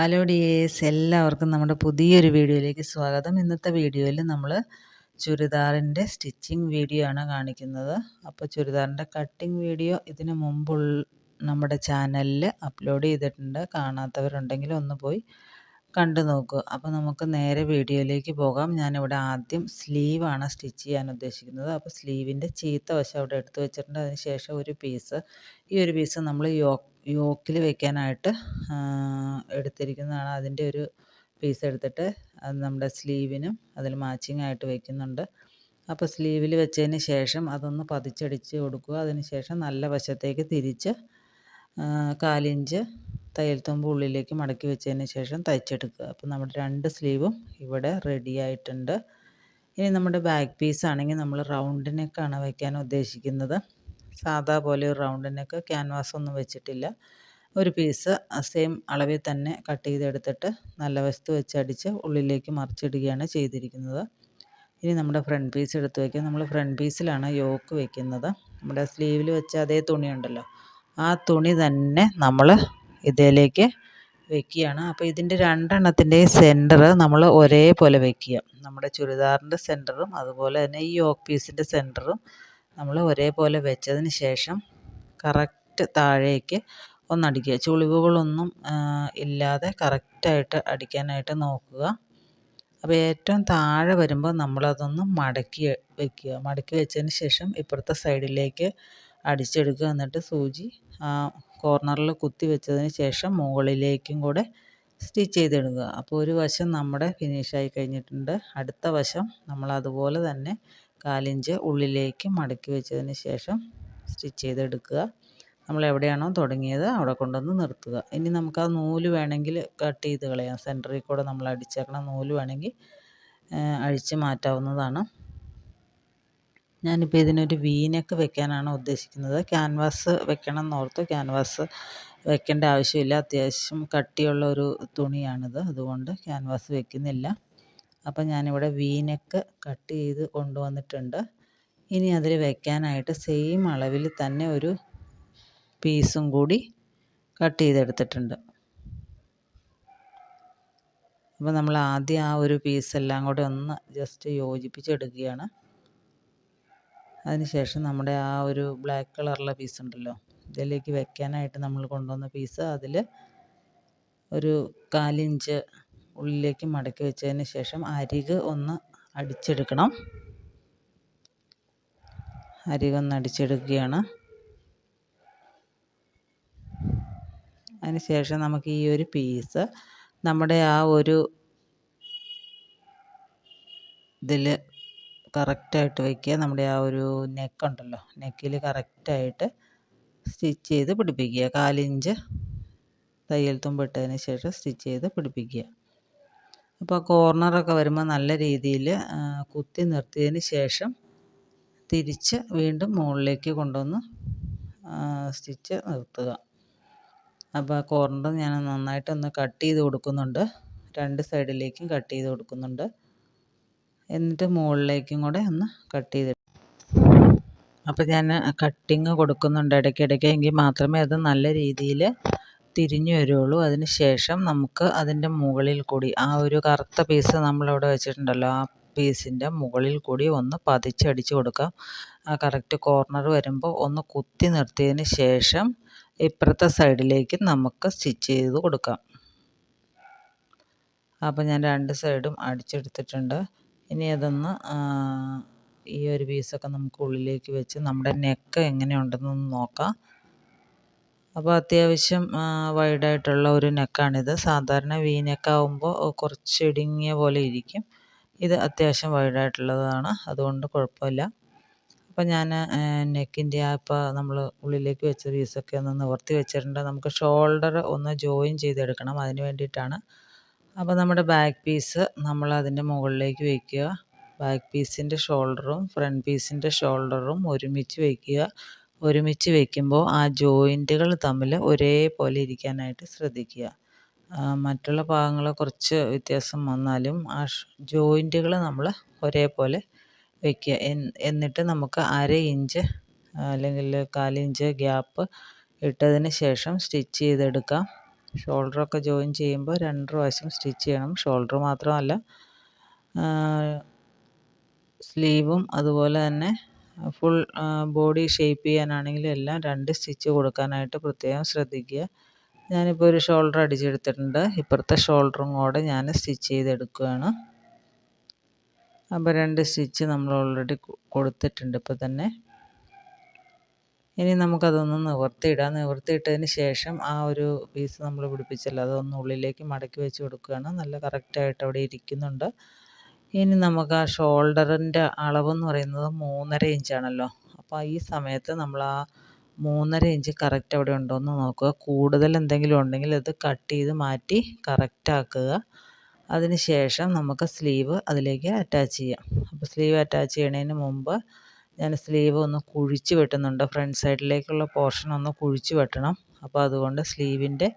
Hello dears എല്ലാവർക്കും നമ്മുടെ പുതിയൊരു വീഡിയോയിലേക്ക് സ്വാഗതം. ഇന്നത്തെ വീഡിയോയിൽ നമ്മൾ ചുരിദാറിന്റെ സ്റ്റിച്ചിങ് വീഡിയോ ആണ് കാണിക്കുന്നത്. അപ്പോൾ ചുരിദാറിന്റെ കട്ടിങ് വീഡിയോ ഇതിന് മുമ്പുള്ള നമ്മുടെ ചാനലിൽ അപ്ലോഡ് ചെയ്തിട്ടുണ്ട്. കാണാത്തവരുണ്ടെങ്കിൽ ഒന്ന് പോയി കണ്ടു നോക്കുക അപ്പോൾ നമുക്ക് നേരെ വീഡിയോയിലേക്ക് പോകാം. ഞാനിവിടെ ആദ്യം സ്ലീവാണ് സ്റ്റിച്ച് ചെയ്യാൻ ഉദ്ദേശിക്കുന്നത്. അപ്പോൾ സ്ലീവിന്റെ ചീത്ത വശം അവിടെ എടുത്തു വെച്ചിട്ടുണ്ട്. അതിന് ശേഷം ഒരു പീസ് ഈ ഒരു പീസ് നമ്മൾ യോ യോക്കിൽ വെക്കാനായിട്ട് എടുത്തിരിക്കുന്നതാണ്. അതിന്റെ ഒരു പീസ് എടുത്തിട്ട് അത് നമ്മുടെ സ്ലീവിനും അതിൽ മാച്ചിങ് ആയിട്ട് വെക്കുന്നുണ്ട്. അപ്പോൾ സ്ലീവിൽ വെച്ചതിന് ശേഷം അതൊന്ന് പതിച്ചടിച്ച് കൊടുക്കുക. അതിന് ശേഷം നല്ല വശത്തേക്ക് തിരിച്ച് കാലിഞ്ച് തയ്യൽ തുമ്പ് ഉള്ളിലേക്ക് മടക്കി വെച്ചതിന് ശേഷം തയ്ച്ചെടുക്കുക. അപ്പോൾ നമ്മുടെ രണ്ട് സ്ലീവും ഇവിടെ റെഡി ആയിട്ടുണ്ട്. ഇനി നമ്മുടെ ബാക്ക് പീസ് ആണെങ്കിൽ നമ്മൾ റൗണ്ട് നെക്കാണ് വയ്ക്കാൻ ഉദ്ദേശിക്കുന്നത്. സാധാ പോലെ ഒരു റൗണ്ട് നെക്ക് ക്യാൻവാസ് ഒന്നും വെച്ചിട്ടില്ല. ഒരു പീസ് സെയിം അളവിൽ തന്നെ കട്ട് ചെയ്തെടുത്തിട്ട് നല്ല വസ്തു വെച്ചടിച്ച് ഉള്ളിലേക്ക് മറിച്ചിടുകയാണ് ചെയ്തിരിക്കുന്നത്. ഇനി നമ്മുടെ ഫ്രണ്ട് പീസ് എടുത്ത് വയ്ക്കുക നമ്മൾ ഫ്രണ്ട് പീസിലാണ് യോക്ക് വെക്കുന്നത്. നമ്മുടെ സ്ലീവിൽ വെച്ച അതേ തുണിയുണ്ടല്ലോ ആ തുണി തന്നെ നമ്മൾ ഇതിലേക്ക് വെക്കുകയാണ്. അപ്പോൾ ഇതിന്റെ രണ്ടെണ്ണത്തിന്റെയും സെന്റർ നമ്മൾ ഒരേപോലെ വെക്കുക. നമ്മുടെ ചുരിദാറിന്റെ സെന്ററും അതുപോലെ തന്നെ ഈ യോക്ക് പീസിന്റെ സെന്ററും നമ്മൾ ഒരേപോലെ വെച്ചതിന് ശേഷം കറക്റ്റ് താഴേക്ക് ഒന്നടിക്കുക. ചുളിവുകളൊന്നും ഇല്ലാതെ കറക്റ്റായിട്ട് അടിക്കാനായിട്ട് നോക്കുക. അപ്പോൾ ഏറ്റവും താഴെ വരുമ്പോൾ നമ്മളതൊന്ന് മടക്കി വെക്കുക. മടക്കി വെച്ചതിന് ശേഷം ഇപ്പുറത്തെ സൈഡിലേക്ക് അടിച്ചെടുക്കുക എന്നിട്ട് സൂചി കോർണറിൽ കുത്തി വെച്ചതിന് ശേഷം മുകളിലേക്കും കൂടെ സ്റ്റിച്ച് ചെയ്തെടുക്കുക. അപ്പോൾ ഒരു വശം നമ്മുടെ ഫിനിഷായി കഴിഞ്ഞിട്ടുണ്ട്. അടുത്ത വശം നമ്മളതുപോലെ തന്നെ കാലിഞ്ച് ഉള്ളിലേക്ക് മടക്കി വെച്ചതിന് ശേഷം സ്റ്റിച്ച് ചെയ്തെടുക്കുക. നമ്മൾ എവിടെയാണോ തുടങ്ങിയത് അവിടെ കൊണ്ടുവന്ന് നിർത്തുക. ഇനി നമുക്ക് ആ നൂൽ വേണമെങ്കിൽ കട്ട് ചെയ്ത് കളയാം. സെന്ററിൽ കൂടെ നമ്മൾ അടിച്ചേക്കണ നൂൽ വേണമെങ്കിൽ അഴിച്ച് മാറ്റാവുന്നതാണ്. ഞാനിപ്പോൾ ഇതിനൊരു വീനക്ക് വെക്കാനാണ് ഉദ്ദേശിക്കുന്നത്. ക്യാൻവാസ് വെക്കണം എന്നോർത്ത് ക്യാൻവാസ് വെക്കേണ്ട ആവശ്യമില്ല. അത്യാവശ്യം കട്ടിയുള്ള ഒരു തുണിയാണിത്. അതുകൊണ്ട് ക്യാൻവാസ് വെക്കുന്നില്ല. അപ്പം ഞാനിവിടെ വീനക്ക് കട്ട് ചെയ്ത് കൊണ്ടുവന്നിട്ടുണ്ട്. ഇനി അതിൽ വെക്കാനായിട്ട് സെയിം അളവിൽ തന്നെ ഒരു പീസും കൂടി കട്ട് ചെയ്തെടുത്തിട്ടുണ്ട്. അപ്പോൾ നമ്മൾ ആദ്യം ആ ഒരു പീസെല്ലാം കൂടെ ഒന്ന് ജസ്റ്റ് യോജിപ്പിച്ചെടുക്കുകയാണ്. അതിനുശേഷം നമ്മുടെ ആ ഒരു ബ്ലാക്ക് കളറുള്ള പീസ് ഉണ്ടല്ലോ ഇതിലേക്ക് വെക്കാനായിട്ട് നമ്മൾ കൊണ്ടുവന്ന പീസ് അതിൽ ഒരു കാലിഞ്ച് ഉള്ളിലേക്ക് മടക്കി വെച്ചതിന് ശേഷം അരിക് ഒന്ന് അടിച്ചെടുക്കണം. അരികൊന്ന് അടിച്ചെടുക്കുകയാണ്. അതിന് ശേഷം നമുക്ക് ഈ ഒരു പീസ് നമ്മുടെ ആ ഒരു ഇതിൽ കറക്റ്റായിട്ട് വയ്ക്കുക നമ്മുടെ ആ ഒരു നെക്ക് ഉണ്ടല്ലോ നെക്കിൽ കറക്റ്റായിട്ട് സ്റ്റിച്ച് ചെയ്ത് പിടിപ്പിക്കുക. കാലിഞ്ച് തയ്യൽ തുമ്പിട്ടതിന് ശേഷം സ്റ്റിച്ച് ചെയ്ത് പിടിപ്പിക്കുക. അപ്പോൾ കോർണറൊക്കെ വരുമ്പോൾ നല്ല രീതിയിൽ കുത്തി നിർത്തിയതിന് ശേഷം തിരിച്ച് വീണ്ടും മുകളിലേക്ക് കൊണ്ടുവന്ന് സ്റ്റിച്ച് നിർത്തുക. അപ്പോൾ കോർണർ ഞാൻ നന്നായിട്ടൊന്ന് കട്ട് ചെയ്ത് കൊടുക്കുന്നുണ്ട്. രണ്ട് സൈഡിലേക്കും കട്ട് ചെയ്ത് കൊടുക്കുന്നുണ്ട്. എന്നിട്ട് മുകളിലേക്കും കൂടെ ഒന്ന് കട്ട് ചെയ്ത് അപ്പോൾ ഞാൻ കട്ടിങ് കൊടുക്കുന്നുണ്ട് ഇടയ്ക്കിടയ്ക്ക്. എങ്കിൽ മാത്രമേ അത് നല്ല രീതിയിൽ തിരിഞ്ഞു വരുള്ളൂ. അതിന് ശേഷം നമുക്ക് അതിന്റെ മുകളിൽ കൂടി ആ ഒരു കറുത്ത പീസ് നമ്മളവിടെ വെച്ചിട്ടുണ്ടല്ലോ ആ പീസിന്റെ മുകളിൽ കൂടി ഒന്ന് പതിച്ചടിച്ച് കൊടുക്കാം. ആ കറക്റ്റ് കോർണർ വരുമ്പോൾ ഒന്ന് കുത്തി നിർത്തിയതിന് ശേഷം ഇപ്പുറത്തെ സൈഡിലേക്ക് നമുക്ക് സ്റ്റിച്ച് ചെയ്ത് കൊടുക്കാം. അപ്പോൾ ഞാൻ രണ്ട് സൈഡും അടിച്ചെടുത്തിട്ടുണ്ട്. ഇനി അതൊന്ന് ഈ ഒരു പീസൊക്കെ നമുക്ക് ഉള്ളിലേക്ക് വെച്ച് നമ്മുടെ നെക്ക് എങ്ങനെയുണ്ടെന്നൊന്ന് നോക്കാം. അപ്പോൾ അത്യാവശ്യം വൈഡായിട്ടുള്ള ഒരു നെക്കാണിത്. സാധാരണ വി നെക്കാവുമ്പോൾ കുറച്ച് ഇടുങ്ങിയ പോലെ ഇരിക്കും. ഇത് അത്യാവശ്യം വൈഡായിട്ടുള്ളതാണ്. അതുകൊണ്ട് കുഴപ്പമില്ല. അപ്പോൾ ഞാൻ നെക്കിന്റെ ആ ഇപ്പോൾ നമ്മൾ ഉള്ളിലേക്ക് വെച്ച പീസൊക്കെ ഒന്ന് നിവർത്തി വെച്ചിട്ടുണ്ട്. നമുക്ക് ഷോൾഡർ ഒന്ന് ജോയിൻ ചെയ്തെടുക്കണം അതിന് വേണ്ടിയിട്ടാണ്. അപ്പോൾ നമ്മുടെ ബാക്ക് പീസ് നമ്മൾ അതിന്റെ മുകളിലേക്ക് വയ്ക്കുക ബാക്ക് പീസിന്റെ ഷോൾഡറും ഫ്രണ്ട് പീസിന്റെ ഷോൾഡറും ഒരുമിച്ച് വയ്ക്കുക ഒരുമിച്ച് വയ്ക്കുമ്പോൾ ആ ജോയിന്റുകൾ തമ്മിൽ ഒരേപോലെ ഇരിക്കാനായിട്ട് ശ്രദ്ധിക്കുക. മറ്റുള്ള ഭാഗങ്ങൾ കുറച്ച് വ്യത്യാസം വന്നാലും ആ ജോയിന്റുകൾ നമ്മൾ ഒരേപോലെ വയ്ക്കുക എന്നിട്ട് നമുക്ക് അര ഇഞ്ച് അല്ലെങ്കിൽ കാലിഞ്ച് ഗ്യാപ്പ് ഇട്ടതിന് ശേഷം സ്റ്റിച്ച് ചെയ്തെടുക്കാം. ഷോൾഡറൊക്കെ ജോയിൻ ചെയ്യുമ്പോൾ രണ്ട് പ്രാവശ്യം സ്റ്റിച്ച് ചെയ്യണം. ഷോൾഡർ മാത്രമല്ല സ്ലീവും അതുപോലെ തന്നെ ഫുൾ ബോഡി ഷേപ്പ് ചെയ്യാനാണെങ്കിലും എല്ലാം രണ്ട് സ്റ്റിച്ച് കൊടുക്കാനായിട്ട് പ്രത്യേകം ശ്രദ്ധിക്കുക. ഞാനിപ്പോൾ ഒരു ഷോൾഡർ അടിച്ചെടുത്തിട്ടുണ്ട്. ഇപ്പുറത്തെ ഷോൾഡറും കൂടെ ഞാൻ സ്റ്റിച്ച് ചെയ്തെടുക്കുകയാണ്. അപ്പോൾ രണ്ട് സ്റ്റിച്ച് നമ്മൾ ഓൾറെഡി കൊടുത്തിട്ടുണ്ട് ഇപ്പോൾ തന്നെ. ഇനി നമുക്കതൊന്ന് നിവർത്തിയിടാം. നിവർത്തിയിട്ടതിന് ശേഷം ആ ഒരു പീസ് നമ്മൾ പിടിപ്പിച്ചല്ലോ. അതൊന്ന് ഉള്ളിലേക്ക് മടക്കി വെച്ച് കൊടുക്കുകയാണ്. നല്ല കറക്റ്റായിട്ട് അവിടെ ഇരിക്കുന്നുണ്ട്. ഇനി നമുക്ക് ആ ഷോൾഡറിന്റെ അളവെന്ന് പറയുന്നത് മൂന്നര ഇഞ്ചാണല്ലോ അപ്പോൾ ഈ സമയത്ത് നമ്മൾ ആ മൂന്നര ഇഞ്ച് കറക്റ്റ് അവിടെ ഉണ്ടോ എന്ന് നോക്കുക. കൂടുതൽ എന്തെങ്കിലും ഉണ്ടെങ്കിൽ അത് കട്ട് ചെയ്ത് മാറ്റി കറക്റ്റ് ആക്കുക. അതിന് ശേഷം നമുക്ക് സ്ലീവ് അതിലേക്ക് അറ്റാച്ച് ചെയ്യാം. അപ്പോൾ സ്ലീവ് അറ്റാച്ച് ചെയ്യണതിന് മുമ്പ് ഞാൻ സ്ലീവ് ഒന്ന് കുഴിച്ച് വെട്ടുന്നുണ്ട്. ഫ്രണ്ട് സൈഡിലേക്കുള്ള പോർഷൻ ഒന്ന് കുഴിച്ച് വെട്ടണം. അപ്പോൾ അതുകൊണ്ട് സ്ലീവിന്റെ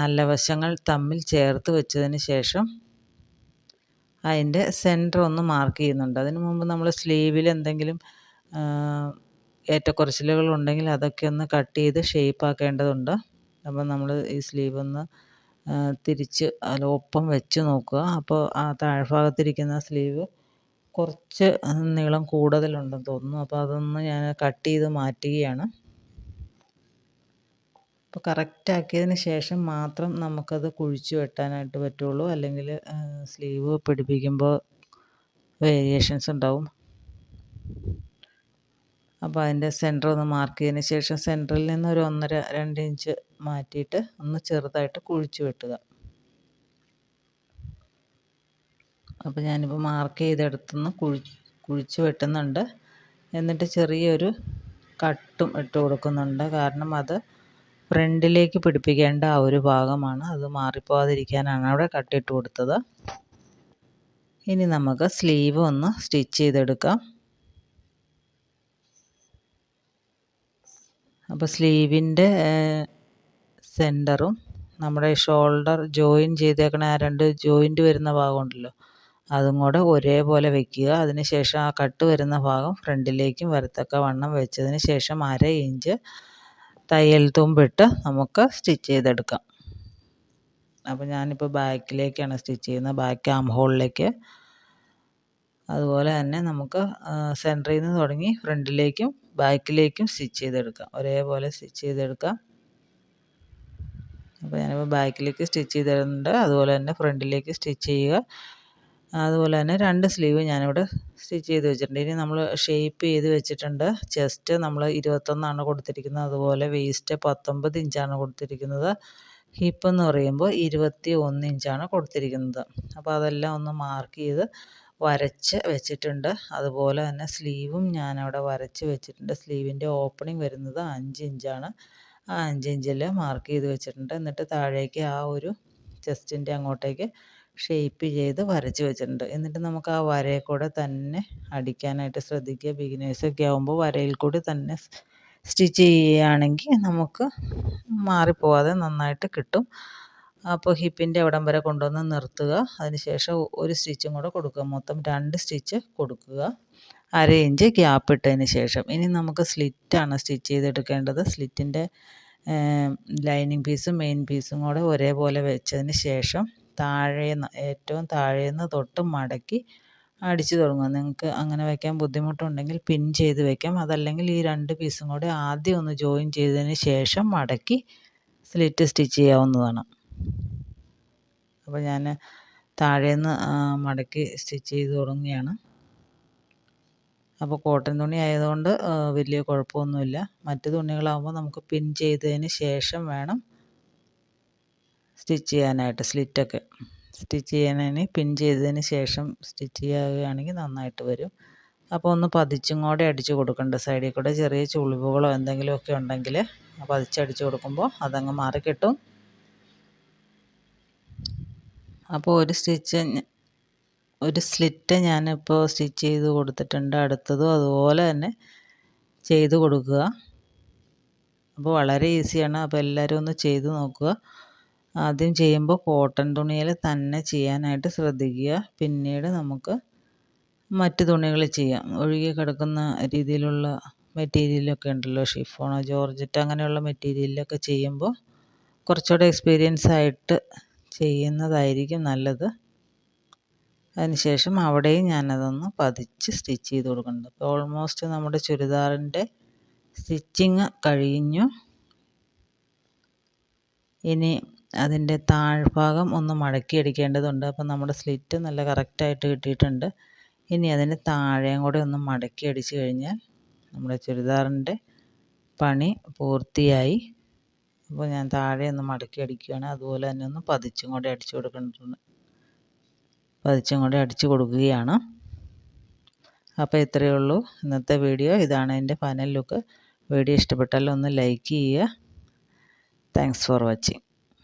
നല്ല വശങ്ങൾ തമ്മിൽ ചേർത്ത് വെച്ചതിന് ശേഷം അതിന്റെ സെന്റർ ഒന്ന് മാർക്ക് ചെയ്യുന്നുണ്ട്. അതിന് മുമ്പ് നമ്മൾ സ്ലീവിൽ എന്തെങ്കിലും ഏറ്റക്കുറച്ചിലുകൾ ഉണ്ടെങ്കിൽ അതൊക്കെ ഒന്ന് കട്ട് ചെയ്ത് ഷേപ്പ് ആക്കേണ്ടതുണ്ട്. അപ്പോൾ നമ്മൾ ഈ സ്ലീവ് ഒന്ന് തിരിച്ച് അതിൽ ഒപ്പം വെച്ച് നോക്കുക. അപ്പോൾ ആ താഴ്ഭാഗത്തിരിക്കുന്ന സ്ലീവ് കുറച്ച് നീളം കൂടുതലുണ്ടെന്ന് തോന്നുന്നു. അപ്പോൾ അതൊന്ന് ഞാൻ കട്ട് ചെയ്ത് മാറ്റുകയാണ്. അപ്പോൾ കറക്റ്റ് ആക്കിയതിന് ശേഷം മാത്രം നമുക്കത് കുഴിച്ച് വെട്ടാനായിട്ട് പറ്റുള്ളൂ. അല്ലെങ്കിൽ സ്ലീവ് പിടിപ്പിക്കുമ്പോൾ വേരിയേഷൻസ് ഉണ്ടാവും. അപ്പോൾ അതിന്റെ സെന്റർ ഒന്ന് മാർക്ക് ചെയ്തതിന് ശേഷം സെന്ററിൽ നിന്ന് ഒരു ഒന്നര രണ്ട് ഇഞ്ച് മാറ്റിയിട്ട് ഒന്ന് ചെറുതായിട്ട് കുഴിച്ച് വെട്ടുക. അപ്പോൾ ഞാനിപ്പോൾ മാർക്ക് ചെയ്തെടുത്തുനിന്ന് കുഴി കുഴിച്ച് വെട്ടുന്നുണ്ട്. എന്നിട്ട് ചെറിയൊരു കട്ടും ഇട്ട് കൊടുക്കുന്നുണ്ട്. കാരണം അത് ഫ്രണ്ടിലേക്ക് പിടിപ്പിക്കേണ്ട ആ ഒരു ഭാഗമാണ്. അത് മാറിപ്പോകാതിരിക്കാനാണ് അവിടെ കട്ടിട്ട് കൊടുത്തത്. ഇനി നമുക്ക് സ്ലീവ് ഒന്ന് സ്റ്റിച്ച് ചെയ്തെടുക്കാം. അപ്പോൾ സ്ലീവിന്റെ സെന്ററും നമ്മുടെ ഷോൾഡർ ജോയിൻ ചെയ്തേക്കണ ആ രണ്ട് ജോയിന്റ് വരുന്ന ഭാഗമുണ്ടല്ലോ അതും കൂടെ ഒരേപോലെ വെക്കുക. അതിന് ശേഷം ആ കട്ട് വരുന്ന ഭാഗം ഫ്രണ്ടിലേക്കും വരത്തക്ക വണ്ണം വെച്ചതിന് ശേഷം അര ഇഞ്ച് തയ്യൽ തുമ്പിട്ട് നമുക്ക് സ്റ്റിച്ച് ചെയ്തെടുക്കാം. അപ്പോൾ ഞാനിപ്പോൾ ബാക്കിലേക്കാണ് സ്റ്റിച്ച് ചെയ്യുന്നത്. ബാക്ക് ആം ഹോളിലേക്ക്. അതുപോലെ തന്നെ നമുക്ക് സെന്ററിൽ നിന്ന് തുടങ്ങി ഫ്രണ്ടിലേക്കും ബാക്കിലേക്കും സ്റ്റിച്ച് ചെയ്തെടുക്കാം. ഒരേപോലെ സ്റ്റിച്ച് ചെയ്തെടുക്കാം. അപ്പോൾ ഞാനിപ്പോൾ ബാക്കിലേക്ക് സ്റ്റിച്ച് ചെയ്തിട്ടുണ്ട്. അതുപോലെ തന്നെ ഫ്രണ്ടിലേക്ക് സ്റ്റിച്ച് ചെയ്യുക. അതുപോലെ തന്നെ രണ്ട് സ്ലീവ് ഞാനിവിടെ സ്റ്റിച്ച് ചെയ്ത് വെച്ചിട്ടുണ്ട്. ഇനി നമ്മൾ ഷേപ്പ് ചെയ്ത് വെച്ചിട്ടുണ്ട്. ചെസ്റ്റ് നമ്മൾ ഇരുപത്തൊന്നാണ് കൊടുത്തിരിക്കുന്നത്. അതുപോലെ വേസ്റ്റ് പത്തൊമ്പത് ഇഞ്ചാണ് കൊടുത്തിരിക്കുന്നത്. ഹിപ്പ് എന്ന് പറയുമ്പോൾ ഇരുപത്തി ഒന്ന് ഇഞ്ചാണ് കൊടുത്തിരിക്കുന്നത്. അപ്പോൾ അതെല്ലാം ഒന്ന് മാർക്ക് ചെയ്ത് വരച്ച് വെച്ചിട്ടുണ്ട്. അതുപോലെ തന്നെ സ്ലീവും ഞാനവിടെ വരച്ച് വെച്ചിട്ടുണ്ട്. സ്ലീവിന്റെ ഓപ്പണിംഗ് വരുന്നത് അഞ്ച് ഇഞ്ചാണ്. ആ അഞ്ച് ഇഞ്ചിൽ മാർക്ക് ചെയ്ത് വെച്ചിട്ടുണ്ട്. എന്നിട്ട് താഴേക്ക് ആ ഒരു ചെസ്റ്റിന്റെ അങ്ങോട്ടേക്ക് ഷേപ്പ് ചെയ്ത് വരച്ച് വെച്ചിട്ടുണ്ട്. എന്നിട്ട് നമുക്ക് ആ വരയിൽ കൂടെ തന്നെ അടിക്കാനായിട്ട് ശ്രദ്ധിക്കുക. ബിഗിനേഴ്സൊക്കെ ആകുമ്പോൾ വരയിൽ കൂടി തന്നെ സ്റ്റിച്ച് ചെയ്യുകയാണെങ്കിൽ നമുക്ക് മാറിപ്പോവാതെ നന്നായിട്ട് കിട്ടും. അപ്പോൾ ഹിപ്പിന്റെ അവിടം വരെ കൊണ്ടുവന്ന് നിർത്തുക. അതിനുശേഷം ഒരു സ്റ്റിച്ചും കൂടെ കൊടുക്കുക. മൊത്തം രണ്ട് സ്റ്റിച്ച് കൊടുക്കുക. അര ഇഞ്ച് ഗ്യാപ്പ് ഇട്ടതിന് ശേഷം. ഇനി നമുക്ക് സ്ലിറ്റാണ് സ്റ്റിച്ച് ചെയ്തെടുക്കേണ്ടത്. സ്ലിറ്റിന്റെ ലൈനിങ് പീസും മെയിൻ പീസും കൂടെ ഒരേപോലെ വെച്ചതിന് ശേഷം താഴേന്ന് ഏറ്റവും താഴേന്ന് തൊട്ട് മടക്കി അടിച്ചു തുടങ്ങുക. നിങ്ങൾക്ക് അങ്ങനെ വയ്ക്കാൻ ബുദ്ധിമുട്ടുണ്ടെങ്കിൽ പിൻ ചെയ്ത് വയ്ക്കാം അതല്ലെങ്കിൽ ഈ രണ്ട് പീസും കൂടെ ആദ്യം ഒന്ന് ജോയിൻ ചെയ്തതിന് ശേഷം മടക്കി സ്ലിറ്റ് സ്റ്റിച്ച് ചെയ്യാവുന്നതാണ്. അപ്പോൾ ഞാൻ താഴേന്ന് മടക്കി സ്റ്റിച്ച് ചെയ്ത് തുടങ്ങുകയാണ്. അപ്പോൾ കോട്ടൺ തുണി ആയതുകൊണ്ട് വലിയ കുഴപ്പമൊന്നുമില്ല. മറ്റ് തുണികളാകുമ്പോൾ നമുക്ക് പിൻ ചെയ്തതിന് ശേഷം വേണം സ്റ്റിച്ച് ചെയ്യാനായിട്ട് സ്ലിറ്റൊക്കെ സ്റ്റിച്ച് ചെയ്യാനതിന് പിൻ ചെയ്തതിന് ശേഷം സ്റ്റിച്ച് ചെയ്യുകയാണെങ്കിൽ നന്നായിട്ട് വരും. അപ്പോൾ ഒന്ന് പതിച്ചും കൂടെ അടിച്ച് കൊടുക്കേണ്ട സൈഡിൽ കൂടെ. ചെറിയ ചുളിവുകളോ എന്തെങ്കിലുമൊക്കെ ഉണ്ടെങ്കിൽ പതിച്ചടിച്ച് കൊടുക്കുമ്പോൾ അതങ്ങ് മാറിക്കിട്ടും അപ്പോൾ ഒരു സ്റ്റിച്ച് ഒരു സ്ലിറ്റ് ഞാനിപ്പോൾ സ്റ്റിച്ച് ചെയ്ത് കൊടുത്തിട്ടുണ്ട് അടുത്തതും അതുപോലെ തന്നെ ചെയ്ത് കൊടുക്കുക. അപ്പോൾ വളരെ ഈസിയാണ്. അപ്പോൾ എല്ലാവരും ഒന്ന് ചെയ്ത് നോക്കുക. ആദ്യം ചെയ്യുമ്പോൾ കോട്ടൺ തുണിയിൽ തന്നെ ചെയ്യാനായിട്ട് ശ്രദ്ധിക്കുക. പിന്നീട് നമുക്ക് മറ്റ് തുണികൾ ചെയ്യാം. ഒഴുകി കിടക്കുന്ന രീതിയിലുള്ള മെറ്റീരിയലൊക്കെ ഉണ്ടല്ലോ. ഷിഫോണോ ജോർജറ്റ് അങ്ങനെയുള്ള മെറ്റീരിയലിലൊക്കെ ചെയ്യുമ്പോൾ കുറച്ചുകൂടെ എക്സ്പീരിയൻസ് ആയിട്ട് ചെയ്യുന്നതായിരിക്കും നല്ലത്. അതിനുശേഷം അവിടെയും ഞാനതൊന്ന് പതിച്ച് സ്റ്റിച്ച് ചെയ്ത് കൊടുക്കുന്നുണ്ട്. അപ്പോൾ ഓൾമോസ്റ്റ് നമ്മുടെ ചുരിദാറിന്റെ സ്റ്റിച്ചിങ് കഴിഞ്ഞു. ഇനി അതിന്റെ താഴ്ഭാഗം ഒന്ന് മടക്കി അടിക്കേണ്ടതുണ്ട് അപ്പം നമ്മുടെ സ്ലിറ്റ് നല്ല കറക്റ്റായിട്ട് കിട്ടിയിട്ടുണ്ട്. ഇനി അതിന് താഴെയും കൂടെ ഒന്ന് മടക്കി അടിച്ച് കഴിഞ്ഞാൽ നമ്മുടെ ചുരിദാറിന്റെ പണി പൂർത്തിയായി. അപ്പോൾ ഞാൻ താഴെ ഒന്ന് മടക്കി അടിക്കുകയാണ്. അതുപോലെ തന്നെ ഒന്ന് പതിച്ചും കൂടെ അടിച്ചു കൊടുക്കേണ്ടതുണ്ട്. പതിച്ചും കൂടെ അടിച്ചു കൊടുക്കുകയാണ്. അപ്പോൾ ഇത്രയേ ഉള്ളൂ ഇന്നത്തെ വീഡിയോ. ഇതാണ് എന്റെ ഫൈനൽ ലുക്ക്. വീഡിയോ ഇഷ്ടപ്പെട്ടാൽ ഒന്ന് ലൈക്ക് ചെയ്യുക. Thanks for watching.